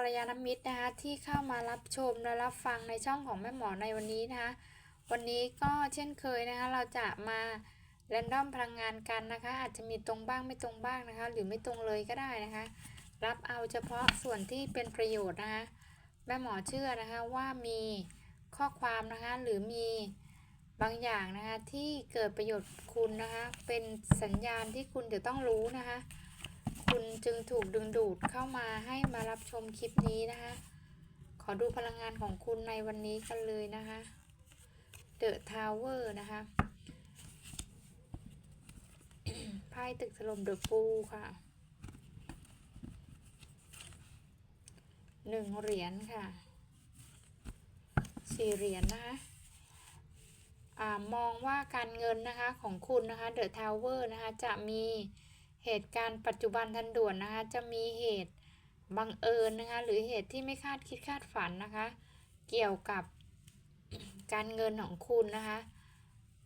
กัลยาณมิตรนะคะที่เข้ามารับชมและรับฟังในช่องของแม่หมอในวันนี้นะคะ วันนี้ก็เช่นเคยนะคะ เราจะมาแรนดอมพลังงานกันนะคะ อาจจะมีตรงบ้างไม่ตรงบ้างนะคะ หรือไม่ตรงเลยก็ได้นะคะ รับเอาเฉพาะส่วนที่เป็นประโยชน์นะคะแม่หมอเชื่อนะคะว่ามีข้อความนะคะหรือมีบางอย่างนะคะที่เกิดประโยชน์คุณนะคะ เป็นสัญญาณที่คุณจะต้องรู้นะคะ คุณจึงถูกดึงดูดเข้ามาให้มารับชมคลิปนี้นะคะ ขอดูพลังงานของคุณในวันนี้กันเลยนะคะ The Tower นะคะไพ่ตึกถล่ม The Fool ค่ะหนึ่งเหรียญค่ะสี่เหรียญนะคะอมองว่าการเงินนะคะของคุณนะคะ The Tower นะคะจะมี เหตุการณ์ปัจจุบันทันด่วนนะคะ จะมีเหตุบังเอิญนะคะ หรือเหตุที่ไม่คาดคิดคาดฝันนะคะ เกี่ยวกับการเงินของคุณนะคะ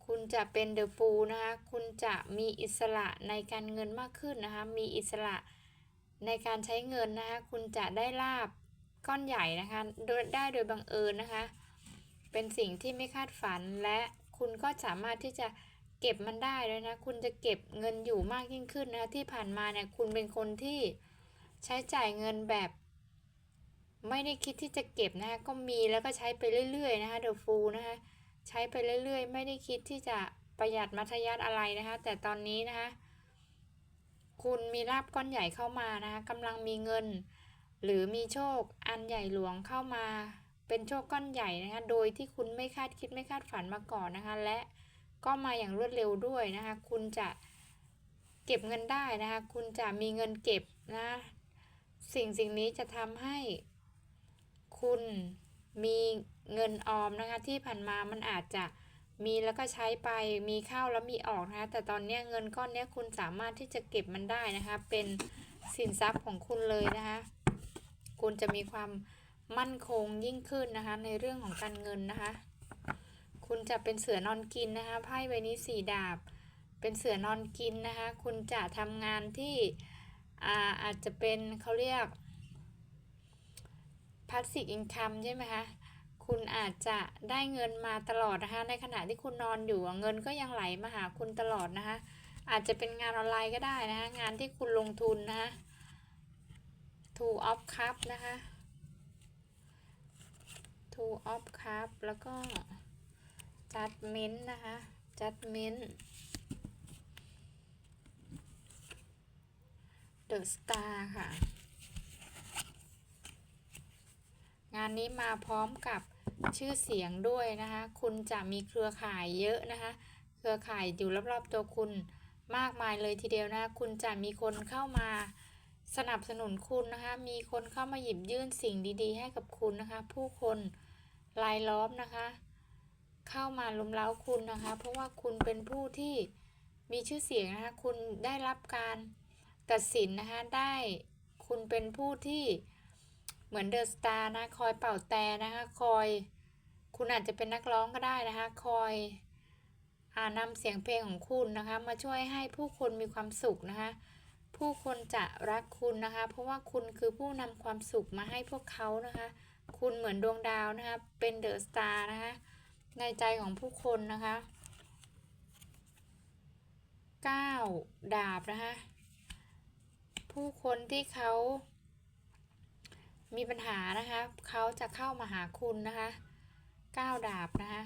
คุณจะเป็นเดอะฟูนะคะ คุณจะมีอิสระในการเงินมากขึ้นนะคะ มีอิสระในการใช้เงินนะคะ คุณจะได้ลาบก้อนใหญ่นะคะ ได้โดยบังเอิญนะคะ เป็นสิ่งที่ไม่คาดฝันและคุณก็สามารถที่จะ เก็บมันได้เลยนะ คุณจะเก็บเงินอยู่มากยิ่งขึ้นนะที่ผ่านมาเนี่ยคุณเป็นคนที่ใช้จ่ายเงินแบบ ไม่ได้คิดที่จะเก็บนะคะก็มีแล้วก็ใช้ไปเรื่อยๆนะคะเดอะฟูนะคะใช้ไปเรื่อยๆ ไม่ได้คิดที่จะประหยัดมัธยัติอะไรนะคะ แต่ตอนนี้นะคะ คุณมีลาบก้อนใหญ่เข้ามานะคะกำลังมีเงิน หรือมีโชคอันใหญ่หลวงเข้ามา เป็นโชคก้อนใหญ่นะคะ โดยที่คุณไม่คาดคิดไม่คาดฝันมาก่อนนะคะ และ ก็มาอย่างรวดเร็วด้วยนะคะ คุณจะเก็บเงินได้นะคะ คุณจะมีเงินเก็บนะ สิ่งสิ่งนี้จะทำให้คุณมีเงินออมนะคะ ที่ผ่านมามันอาจจะมีแล้วก็ใช้ไป มีเข้าแล้วมีออกนะคะ แต่ตอนนี้เงินก้อนนี้คุณสามารถที่จะเก็บมันได้นะคะ เป็นสินทรัพย์ของคุณเลยนะคะ คุณจะมีความมั่นคงยิ่งขึ้นนะคะ ในเรื่องของการเงินนะคะ คุณจะเป็นเสือนอนกินนะคะไพ่ใบนี้สี่ดาบ เป็นเสือนอนกินนะคะ คุณจะทำงานที่อาอาจจะเป็นเขาเรียก passive income ใช่ไหมคะคุณอาจจะได้เงินมาตลอดนะคะ ในขณะที่คุณนอนอยู่เงินก็ยังไหลมาหาคุณตลอดนะคะ อาจจะเป็นงานออนไลน์ก็ได้นะคะงานที่คุณลงทุนนะคะ two of cup นะคะ two of cup แล้วก็ judgment นะคะ judgment the star ค่ะ งานนี้มาพร้อมกับชื่อเสียงด้วยนะคะ คุณจะมีเครือข่ายเยอะนะคะ เครือข่ายอยู่รอบๆตัวคุณมากมายเลยทีเดียวนะ คุณจะมีคนเข้ามาสนับสนุนคุณนะคะ มีคนเข้ามาหยิบยื่นสิ่งดีๆ ให้กับคุณนะคะ ผู้คนรายล้อมนะคะ เข้ามาลุมเล้าคุณนะคะ เพราะว่าคุณเป็นผู้ที่มีชื่อเสียงนะคะ คุณได้รับการตัดสินนะคะ ได้คุณเป็นผู้ที่เหมือนเดอะสตาร์นะ คอยเป่าแต่นะคะ คอย คุณอาจจะเป็นนักร้องก็ได้นะคะ คอยอานำเสียงเพลงของคุณนะคะ มาช่วยให้ผู้คนมีความสุขนะคะ ผู้คนจะรักคุณนะคะ เพราะว่าคุณคือผู้นำความสุขมาให้พวกเขานะคะ คุณเหมือนดวงดาวนะคะ เป็นเดอะสตาร์นะคะ ในใจของผู้คนนะคะเก้าดาบนะคะผู้คนที่เขามีปัญหานะคะเขาจะเข้ามาหาคุณนะคะก้าดาบนะคะ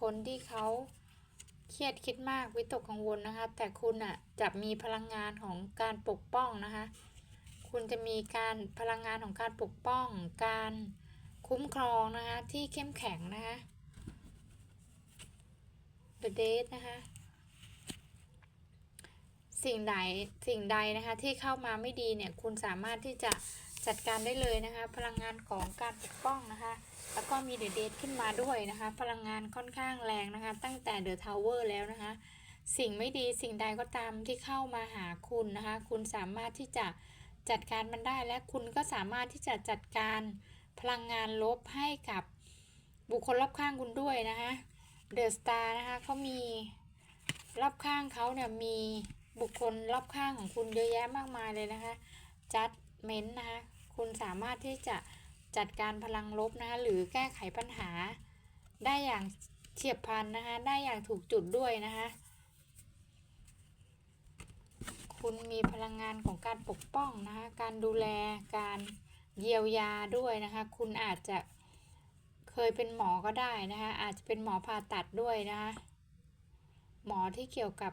คนที่เขาเครียดคิดมากวิตกกังวลนะคะ แต่คุณอะจะมีพลังงานของการปกป้องนะคะ คุณจะมีการพลังงานของการปกป้อง การคุ้มครองนะคะที่เข้มแข็งนะคะ The Date นะคะสิ่งใดสิ่งใดนะคะที่เข้ามาไม่ดีเนี่ยคุณสามารถที่จะจัดการได้เลยนะคะ พลังงานของการปกป้องนะคะ แล้วก็มีเดอะเดทขึ้นมาด้วยนะคะ พลังงานค่อนข้างแรงนะคะ ตั้งแต่เดอะทาวเวอร์แล้วนะคะ สิ่งไม่ดีสิ่งใดก็ตามที่เข้ามาหาคุณนะคะ คุณสามารถที่จะจัดการมันได้และคุณก็สามารถที่จะจัดการพลังงานลบให้กับบุคคลรอบข้างคุณด้วยนะคะ เดอะสตาร์นะคะเขามีรอบข้างเขาเนี่ยมีบุคคลรอบข้างของคุณเยอะแยะมากมายเลยนะคะจัดเม้นนะคะคคุณสามารถที่จะจัดการพลังลบนะคะหรือแก้ไขปัญหา ได้อย่างเฉียบพลันนะคะได้อย่างถูกจุดด้วยนะคะคุณมีพลังงานของการปกป้องนะคะการดูแลการเยียวยาด้วยนะคะ คุณอาจจะ เคยเป็นหมอก็ได้นะคะอาจจะเป็นหมอผ่าตัดด้วยนะคะหมอที่เกี่ยวกับ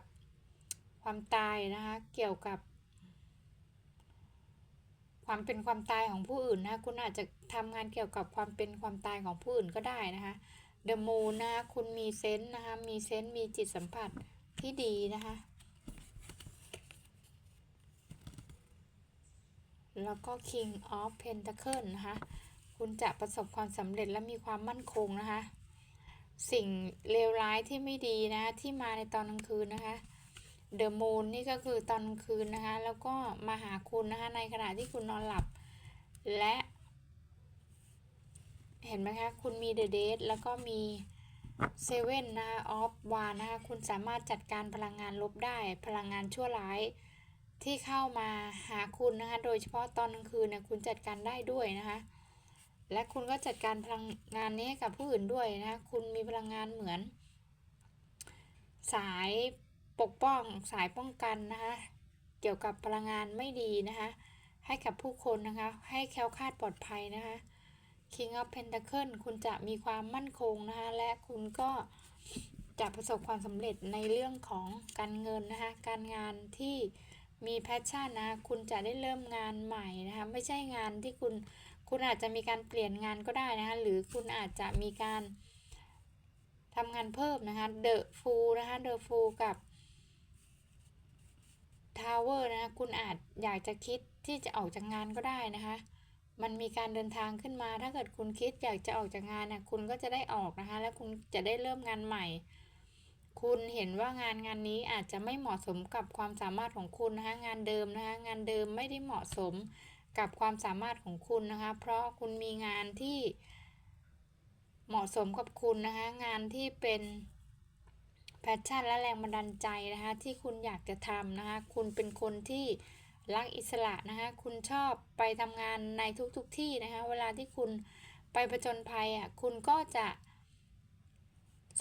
ความตายนะคะเกี่ยวกับ ความเป็นความตายของผู้อื่นนะคะคุณอาจจะทำงานเกี่ยวกับความเป็นความตายของผู้อื่นก็ได้นะคะเดอะมูนนะคะคุณมีเซนส์นะคะมีเซนส์มีจิตสัมผัสที่ดีนะคะแล้วก็ King of Pentacle นะคะ คุณจะประสบความสำเร็จและมีความมั่นคงนะคะ สิ่งเลวร้ายที่ไม่ดีนะคะที่มาในตอนกลางคืนนะคะ The Moon นี่ก็คือตอนกลางคืนนะคะ แล้วก็มาหาคุณนะคะในขณะที่คุณนอนหลับ และ เห็นไหมคะ คุณมี The Date แล้วก็มี Seven นนะคะ of w a n นะคะ คุณสามารถจัดการพลังงานลบได้ พลังงานชั่วร้ายที่เข้ามาหาคุณนะคะ โดยเฉพาะตอนกลางคืนเนี่ยคุณจัดการได้ด้วยนะคะ และคุณก็จัดการพลังงานนี้กับผู้อื่นด้วยนะ คุณมีพลังงานเหมือน สายปกป้องสายป้องกันนะคะเกี่ยวกับพลังงานไม่ดีนะคะให้กับผู้คนนะคะให้แคล้วคลาดปลอดภัยนะคะ King of Pentacle คุณจะมีความมั่นคงนะคะและคุณก็จะประสบความสำเร็จในเรื่องของการเงินนะคะการงานที่มีแพชชั่นนะ คุณจะได้เริ่มงานใหม่นะคะไม่ใช่งานที่คุณ คุณอาจจะมีการเปลี่ยนงานก็ได้นะคะ หรือคุณอาจจะมีการทำงานเพิ่มนะคะ The Fool นะคะ The Fool กับ Tower นะคะคุณอาจอยากจะคิดที่จะออกจากงานก็ได้นะคะ มันมีการเดินทางขึ้นมา ถ้าเกิดคุณคิดอยากจะออกจากงานนะคุณก็จะได้ออกนะคะ แล้วคุณจะได้เริ่มงานใหม่ คุณเห็นว่างานงานนี้อาจจะไม่เหมาะสมกับความสามารถของคุณนะคะ งานเดิมนะคะ งานเดิมไม่ได้เหมาะสม กับความสามารถของคุณนะคะ เพราะคุณมีงานที่เหมาะสมกับคุณนะคะ งานที่เป็นแพชชั่นและแรงบันดาลใจนะคะ ที่คุณอยากจะทำนะคะ คุณเป็นคนที่รักอิสระนะคะ คุณชอบไปทำงานในทุกๆทที่นะคะ เวลาที่คุณไปประจนภัยอะ คุณก็จะ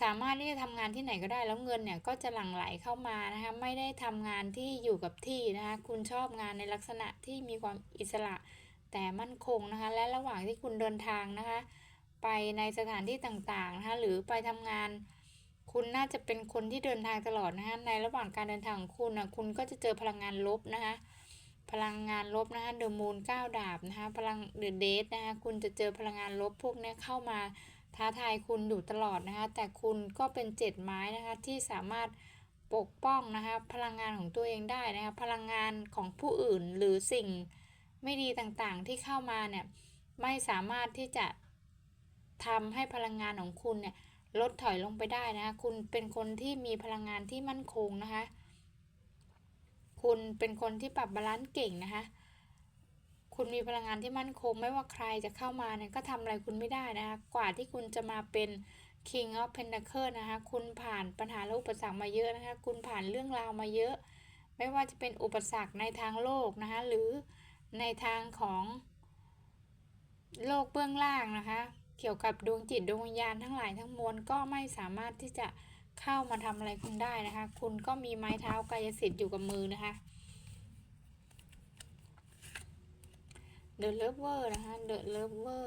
สามารถที่จะทำงานที่ไหนก็ได้ แล้วเงินเนี่ยก็จะหลั่งไหลเข้ามานะคะไม่ได้ทำงานที่อยู่กับที่นะคะคุณชอบงานในลักษณะที่มีความอิสระแต่มั่นคงนะคะและระหว่างที่คุณเดินทางนะคะไปในสถานที่ต่างๆนะคะหรือไปทำงานคุณน่าจะเป็นคนที่เดินทางตลอดนะคะในระหว่างการเดินทางของคุณนะคุณก็จะเจอพลังงานลบนะคะพลังงานลบนะคะเดอะมูนเก้าดาบนะคะพลังเดอะเดทนะคะคุณจะเจอพลังงานลบพวกนี้เข้ามา ท้าทายคุณอยู่ตลอดนะคะ แต่คุณก็เป็นเจ็ดไม้นะคะที่สามารถปกป้องนะคะพลังงานของตัวเองได้นะคะพลังงานของผู้อื่นหรือสิ่งไม่ดีต่างๆที่เข้ามาเนี่ยไม่สามารถที่จะทำให้พลังงานของคุณเนี่ยลดถอยลงไปได้นะคะคุณเป็นคนที่มีพลังงานที่มั่นคงนะคะ คุณเป็นคนที่ปรับบาลานซ์เก่งนะคะ คุณมีพลังงานที่มั่นคง ไม่ว่าใครจะเข้ามาเนี่ยก็ทำอะไรคุณไม่ได้นะคะ กว่าที่คุณจะมาเป็น King of Pentacle นะคะ คุณผ่านปัญหาและอุปสรรคมาเยอะนะคะ คุณผ่านเรื่องราวมาเยอะ ไม่ว่าจะเป็นอุปสรรคในทางโลกนะคะ หรือในทางของโลกเบื้องล่างนะคะ เกี่ยวกับดวงจิตดวงวิญญาณทั้งหลายทั้งมวลก็ไม่สามารถที่จะเข้ามาทำอะไรคุณได้นะคะ คุณก็มีไม้เท้ากายสิทธิ์อยู่กับมือนะคะ The Lover นะคะ The Lover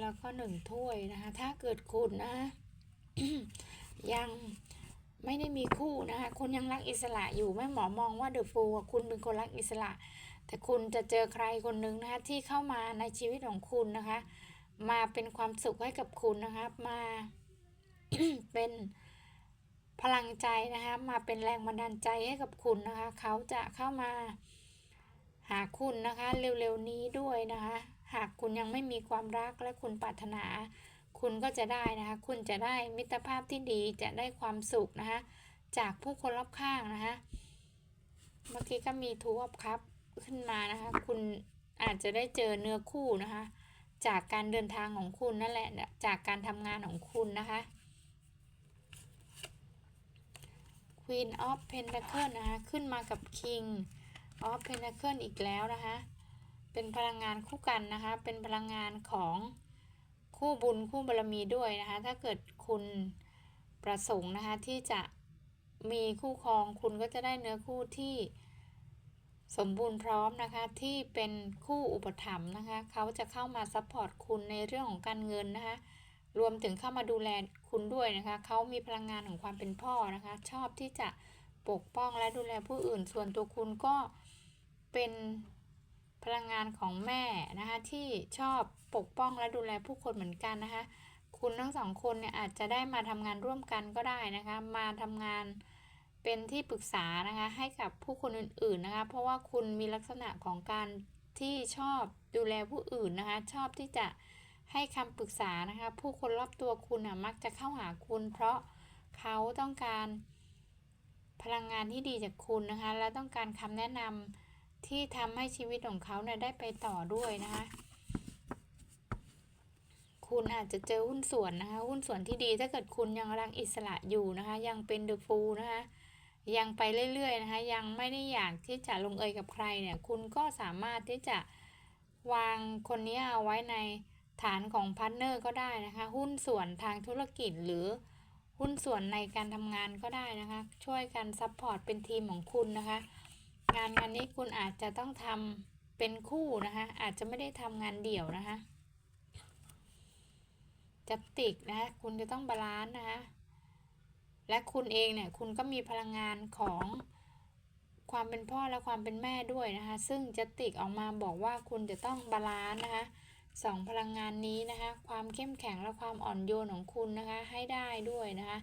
แล้วก็หนึ่งถ้วยนะคะ ถ้าเกิดคุณนะยังไม่ได้มีคู่นะคะคุณยังรักอิสระอยู่แม่หมอมองว่าเดอะฟูคุณเป็นคนรักอิสระ แต่คุณจะเจอใครคนหนึ่งนะคะที่เข้ามาในชีวิตของคุณนะคะ มาเป็นความสุขให้กับคุณนะคะ มาเป็น พลังใจนะคะมาเป็นแรงบันดาลใจให้กับคุณนะคะ เขาจะเข้ามาหาคุณนะคะเร็วๆนี้ด้วยนะคะ หากคุณยังไม่มีความรักและคุณปรารถนา คุณก็จะได้นะคะ คุณจะได้มิตรภาพที่ดีจะได้ความสุขนะคะ จากผู้คนรอบข้างนะคะ เมื่อกี้ก็มีทูอัพครับขึ้นมานะคะ คุณอาจจะได้เจอเนื้อคู่นะคะ จากการเดินทางของคุณนั่นแหละ จากการทำงานของคุณนะคะ Queen of Pentacle นะคะขึ้นมากับ King ออฟเพนเคิลอีกแล้วนะคะเป็นพลังงานคู่กันนะคะ เป็นพลังงานของคู่บุญคู่บารมีด้วยนะคะ ถ้าเกิดคุณประสงค์นะคะที่จะมีคู่ครองคุณก็จะได้เนื้อคู่ที่สมบูรณ์พร้อมนะคะที่เป็นคู่อุปถัมภ์นะคะ เขาจะเข้ามาซัพพอร์ตคุณในเรื่องของการเงินนะคะ รวมถึงเข้ามาดูแลคุณด้วยนะคะ เขามีพลังงานของความเป็นพ่อนะคะ ชอบที่จะปกป้องและดูแลผู้อื่น ส่วนตัวคุณก็เป็นพลังงานของแม่นะคะที่ชอบปกป้องและดูแลผู้คนเหมือนกันนะคะ คุณทั้งสองคนเนี่ยอาจจะได้มาทำงานร่วมกันก็ได้นะคะ มาทำงานเป็นที่ปรึกษานะคะให้กับผู้คนอื่นๆนะคะ เพราะว่าคุณมีลักษณะของการที่ชอบดูแลผู้อื่นนะคะ ชอบที่จะ ให้คำปรึกษานะคะ ผู้คนรอบตัวคุณน่ะมักจะเข้าหาคุณ เพราะเขาต้องการพลังงานที่ดีจากคุณนะคะ และต้องการคำแนะนำที่ทำให้ชีวิตของเขาเนี่ยได้ไปต่อด้วยนะคะ คุณอาจจะเจอหุ้นส่วนนะคะ หุ้นส่วนที่ดีถ้าเกิดคุณยังรังอิสระอยู่นะคะ ยังเป็นเดอะฟูลนะคะยังไปเรื่อยๆนะคะ ยังไม่ได้อยากที่จะลงเอยกับใครเนี่ย คุณก็สามารถที่จะวางคนนี้เอาไว้ใน ฐานของพาร์ทเนอร์ก็ได้นะคะ หุ้นส่วนทางธุรกิจหรือหุ้นส่วนในการทำงานก็ได้นะคะ ช่วยกันซัพพอร์ตเป็นทีมของคุณนะคะ งานงานนี้คุณอาจจะต้องทำเป็นคู่นะคะ อาจจะไม่ได้ทำงานเดี่ยวนะคะจับติกนะคะคุณจะต้องบาลานซ์นะคะและคุณเองเนี่ยคุณก็มีพลังงานของความเป็นพ่อและความเป็นแม่ด้วยนะคะ ซึ่งจะติกออกมาบอกว่าคุณจะต้องบาลานซ์นะคะ สองพลังงานนี้นะคะ ความเข้มแข็งและความอ่อนโยนของคุณนะคะ ให้ได้ด้วยนะคะ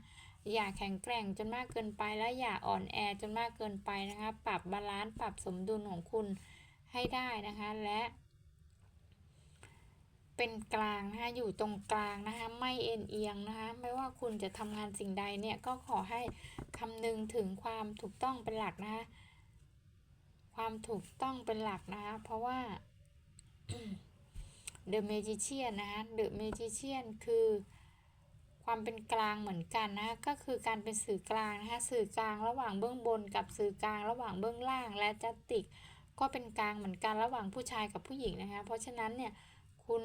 อย่าแข็งแกร่งจนมากเกินไปและอย่าอ่อนแอจนมากเกินไปนะคะ ปรับบาลานซ์ปรับสมดุลของคุณให้ได้นะคะ และ เป็นกลางนะคะ อยู่ตรงกลางนะคะ ไม่เอ็นเอียงนะคะ ไม่ว่าคุณจะทำงานสิ่งใดเนี่ยก็ขอให้คำนึงถึงความถูกต้องเป็นหลักนะคะ ความถูกต้องเป็นหลักนะคะ เพราะว่า The Magician นะคะ The Magician คือความเป็นกลางเหมือนกันนะคะก็คือการเป็นสื่อกลางนะคะ สื่อกลางระหว่างเบื้องบนกับสื่อกลางระหว่างเบื้องล่างและจัตติก ก็เป็นกลางเหมือนกันระหว่างผู้ชายกับผู้หญิงนะคะ เพราะฉะนั้นเนี่ยคุณ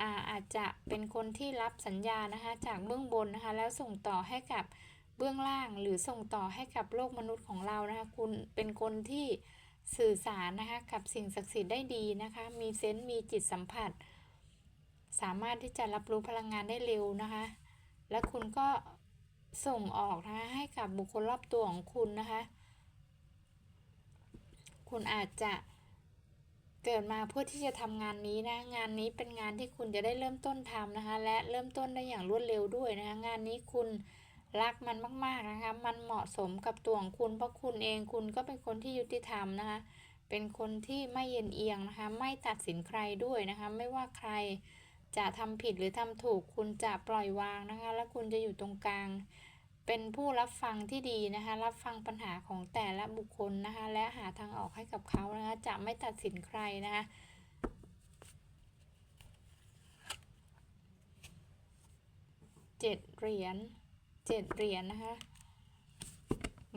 อาอาจจะเป็นคนที่รับสัญญานะคะจากเบื้องบนนะคะแล้วส่งต่อให้กับเบื้องล่างหรือส่งต่อให้กับโลกมนุษย์ของเรานะคะคุณเป็นคนที่สื่อสารนะคะกับสิ่งศักดิ์สิทธิ์ได้ดีนะคะ มีเซนส์มีจิตสัมผัส สามารถที่จะรับรู้พลังงานได้เร็วนะคะ และคุณก็ส่งออกนะคะให้กับบุคคลรอบตัวของคุณนะคะ คุณอาจจะเกิดมาเพื่อที่จะทำงานนี้นะ งานนี้เป็นงานที่คุณจะได้เริ่มต้นทำนะคะ และเริ่มต้นได้อย่างรวดเร็วด้วยนะคะ งานนี้คุณรักมันมาก ๆนะคะ มันเหมาะสมกับตัวของคุณเพราะคุณเองคุณก็เป็นคนที่ยุติธรรมนะคะ เป็นคนที่ไม่เย็นเอียงนะคะ ไม่ตัดสินใครด้วยนะคะ ไม่ว่าใคร จะทำผิดหรือทำถูก คุณจะปล่อยวางนะคะ และคุณจะอยู่ตรงกลาง เป็นผู้รับฟังที่ดีนะคะ รับฟังปัญหาของแต่ละบุคคลนะคะ และหาทางออกให้กับเขานะคะ จะไม่ตัดสินใครนะคะเจ็ดเหรียญเจ็ดเหรียญนะคะ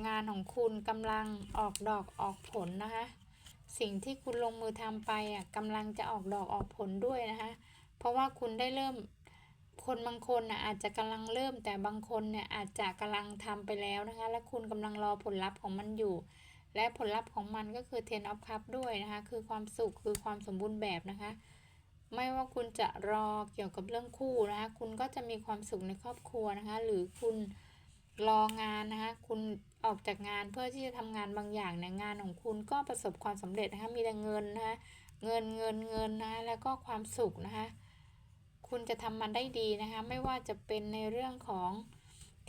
งานของคุณกำลังออกดอกออกผลนะคะ สิ่งที่คุณลงมือทำไปอะกำลังจะออกดอกออกผลด้วยนะคะ เพราะว่าคุณได้เริ่มคนบางคนน่ะอาจจะกำลังเริ่ม แต่บางคนเนี่ยอาจจะกำลังทำไปแล้วนะคะ และคุณกำลังรอผลลัพธ์ของมันอยู่ และผลลัพธ์ของมันก็คือ Ten of Cup ด้วยนะคะ คือความสุขคือความสมบูรณ์แบบนะคะ ไม่ว่าคุณจะรอเกี่ยวกับเรื่องคู่นะคะ คุณก็จะมีความสุขในครอบครัวนะคะ หรือคุณรองานนะคะ คุณออกจากงานเพื่อที่จะทำงานบางอย่างเนี่ยงานของคุณก็ประสบความสำเร็จนะคะ มีแต่เงินนะคะ เงินเงินเงินนะคะแล้วก็ความสุขนะคะ คุณจะทำมันได้ดีนะคะ ไม่ว่าจะเป็นในเรื่องของ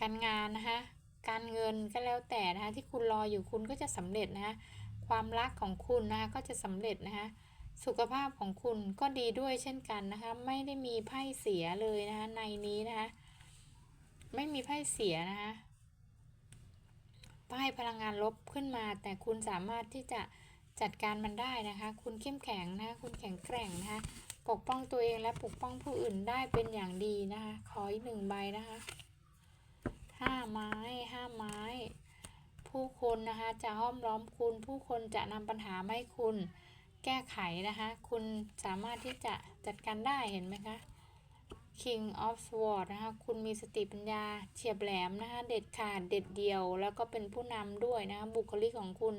การงานนะคะ การเงินก็แล้วแต่นะคะที่คุณรออยู่คุณก็จะสำเร็จนะคะความรักของคุณนะคะก็จะสำเร็จนะคะสุขภาพของคุณก็ดีด้วยเช่นกันนะคะ ไม่ได้มีไพ่เสียเลยนะคะในนี้นะคะไม่มีไพ่เสียนะคะไพ่พลังงานลบขึ้นมา แต่คุณสามารถที่จะจัดการมันได้นะคะ คุณเข้มแข็งนะคะคุณแข็งแกร่งนะคะ ปกป้องตัวเองและปกป้องผู้อื่นได้เป็นอย่างดีนะคะ ขออีกหนึ่งใบนะคะห้าไม้ห้าไม้ ผู้คนนะคะจะห้อมล้อมคุณ ผู้คนจะนำปัญหามาให้คุณแก้ไขนะคะ คุณสามารถที่จะจัดการได้เห็นไหมคะ King of Swords นะคะ คุณมีสติปัญญาเฉียบแหลมนะคะ เด็ดขาด เด็ดเดี่ยว แล้วก็เป็นผู้นำด้วยนะคะ บุคลิกของคุณ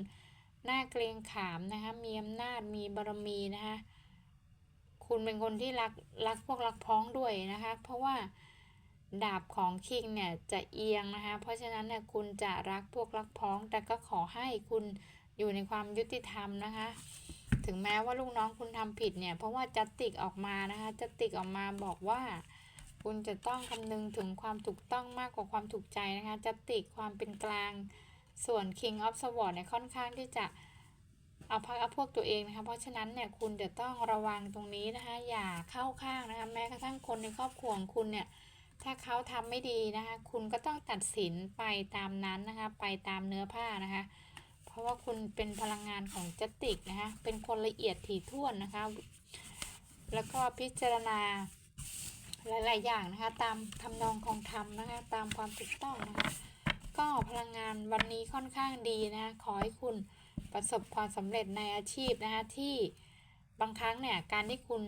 น่าเกรงขามนะคะ มีอำนาจ มีบารมีนะคะ คุณเป็นคนที่รักรักพวกรักพ้องด้วยนะคะ เพราะว่าดาบของคิงเนี่ยจะเอียงนะคะ เพราะฉะนั้นเนี่ยคุณจะรักพวกรักพ้อง แต่ก็ขอให้คุณอยู่ในความยุติธรรมนะคะ ถึงแม้ว่าลูกน้องคุณทำผิดเนี่ย เพราะว่าจัตติกออกมานะคะจัตติกออกมาบอกว่า คุณจะต้องคำนึงถึงความถูกต้องมากกว่าความถูกใจนะคะจัตติกความเป็นกลาง ส่วน King of Swords เนี่ยค่อนข้างที่จะ เอาพักเอาพวกตัวเองนะคะเพราะฉะนั้นเนี่ยคุณจะต้องระวังตรงนี้นะคะอย่าเข้าข้างนะคะแม้กระทั่งคนในครอบครัวของคุณเนี่ยถ้าเขาทำไม่ดีนะคะ คุณก็ต้องตัดสินไปตามนั้นนะคะ ไปตามเนื้อผ้านะคะ เพราะว่าคุณเป็นพลังงานของจติกนะคะ เป็นคนละเอียดถี่ถ้วนนะคะ แล้วก็พิจารณาหลาย ๆ อย่างนะคะ ตามทำนองของธรรมนะคะ ตามความถูกต้องนะคะ ก็พลังงานวันนี้ค่อนข้างดีนะคะขอให้คุณ ประสบความสำเร็จในอาชีพนะคะที่บางครั้งเนี่ยการที่คุณ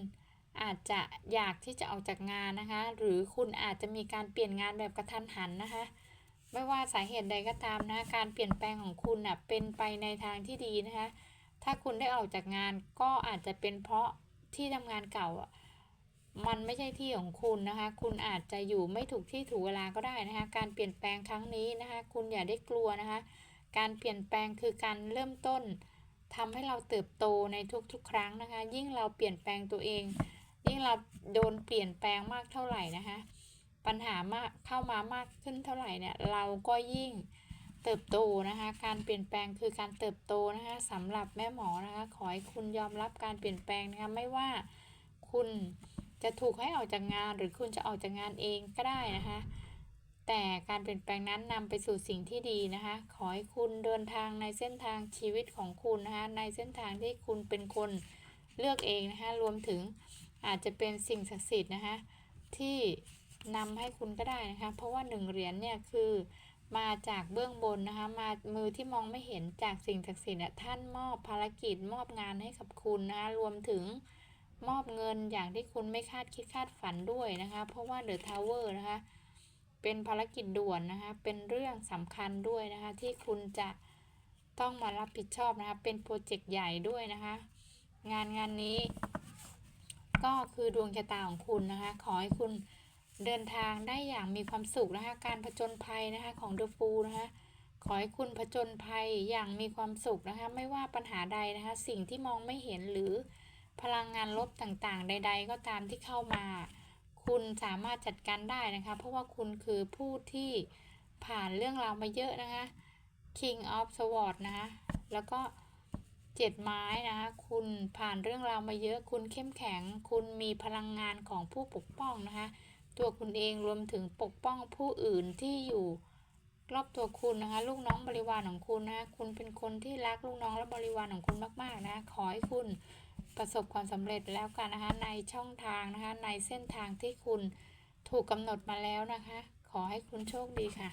อาจจะอยากที่จะออกจากงานนะคะ หรือคุณอาจจะมีการเปลี่ยนงานแบบกระทันหันนะคะ ไม่ว่าสาเหตุใดก็ตามนะคะการเปลี่ยนแปลงของคุณน่ะเป็นไปในทางที่ดีนะคะ ถ้าคุณได้ออกจากงานก็อาจจะเป็นเพราะที่ทำงานเก่า มันไม่ใช่ที่ของคุณนะคะ คุณอาจจะอยู่ไม่ถูกที่ถูกเวลาก็ได้นะคะ การเปลี่ยนแปลงครั้งนี้นะคะ คุณอย่าได้กลัวนะคะ การเปลี่ยนแปลงคือการเริ่มต้นทำให้เราเติบโตในทุกๆ ครั้งนะคะ ยิ่งเราเปลี่ยนแปลงตัวเอง ยิ่งเราโดนเปลี่ยนแปลงมากเท่าไหร่นะคะ ปัญหามากเข้ามามากขึ้นเท่าไหร่เนี่ยเราก็ยิ่งเติบโตนะคะ การเปลี่ยนแปลงคือการเติบโตนะคะสำหรับแม่หมอนะคะ ขอให้คุณยอมรับการเปลี่ยนแปลงนะคะ ไม่ว่าคุณจะถูกให้ออกจากงานหรือคุณจะออกจากงานเองก็ได้นะคะ แต่การเปลี่ยนแปลงนั้นนำไปสู่สิ่งที่ดีนะคะ ขอให้คุณเดินทางในเส้นทางชีวิตของคุณนะคะในเส้นทางที่คุณเป็นคนเลือกเองนะคะรวมถึงอาจจะเป็นสิ่งศักดิ์สิทธิ์นะคะที่นำให้คุณก็ได้นะคะ เพราะว่าหนึ่งเหรียญเนี่ยคือมาจากเบื้องบนนะคะ มามือที่มองไม่เห็นจากสิ่งศักดิ์สิทธิ์ท่านมอบภารกิจมอบงานให้กับคุณนะคะรวมถึงมอบเงินอย่างที่คุณไม่คาดคิดคาดฝันด้วยนะคะ เพราะว่าเดอะทาวเวอร์นะคะ เป็นภารกิจด่วนนะคะ เป็นเรื่องสำคัญด้วยนะคะ ที่คุณจะต้องมารับผิดชอบนะคะ เป็นโปรเจกต์ใหญ่ด้วยนะคะ งานงานนี้ ก็คือดวงชะตาของคุณนะคะ ขอให้คุณเดินทางได้อย่างมีความสุขนะคะ การผจญภัยนะคะของเดอะฟูนะคะขอให้คุณผจญภัยอย่างมีความสุขนะคะ ไม่ว่าปัญหาใดนะคะ สิ่งที่มองไม่เห็นหรือพลังงานลบต่างๆ ใด ๆ ก็ตามที่เข้ามา สามารถจัดการได้นะคะ เพราะว่าคุณคือผู้ที่ผ่านเรื่องราวมาเยอะนะคะ King of Swords นะคะแล้วก็เจ็ดไม้นะคะ คุณผ่านเรื่องราวมาเยอะ คุณเข้มแข็ง คุณมีพลังงานของผู้ปกป้องนะคะ ตัวคุณเองรวมถึงปกป้องผู้อื่นที่อยู่รอบตัวคุณนะคะ ลูกน้องบริวารของคุณนะคะคุณเป็นคนที่รักลูกน้องและบริวารของคุณมาก ๆ นะคะขอให้คุณ ประสบความสำเร็จแล้วกันนะคะในช่องทางนะคะในเส้นทางที่คุณถูกกำหนดมาแล้วนะคะ ขอให้คุณโชคดีค่ะ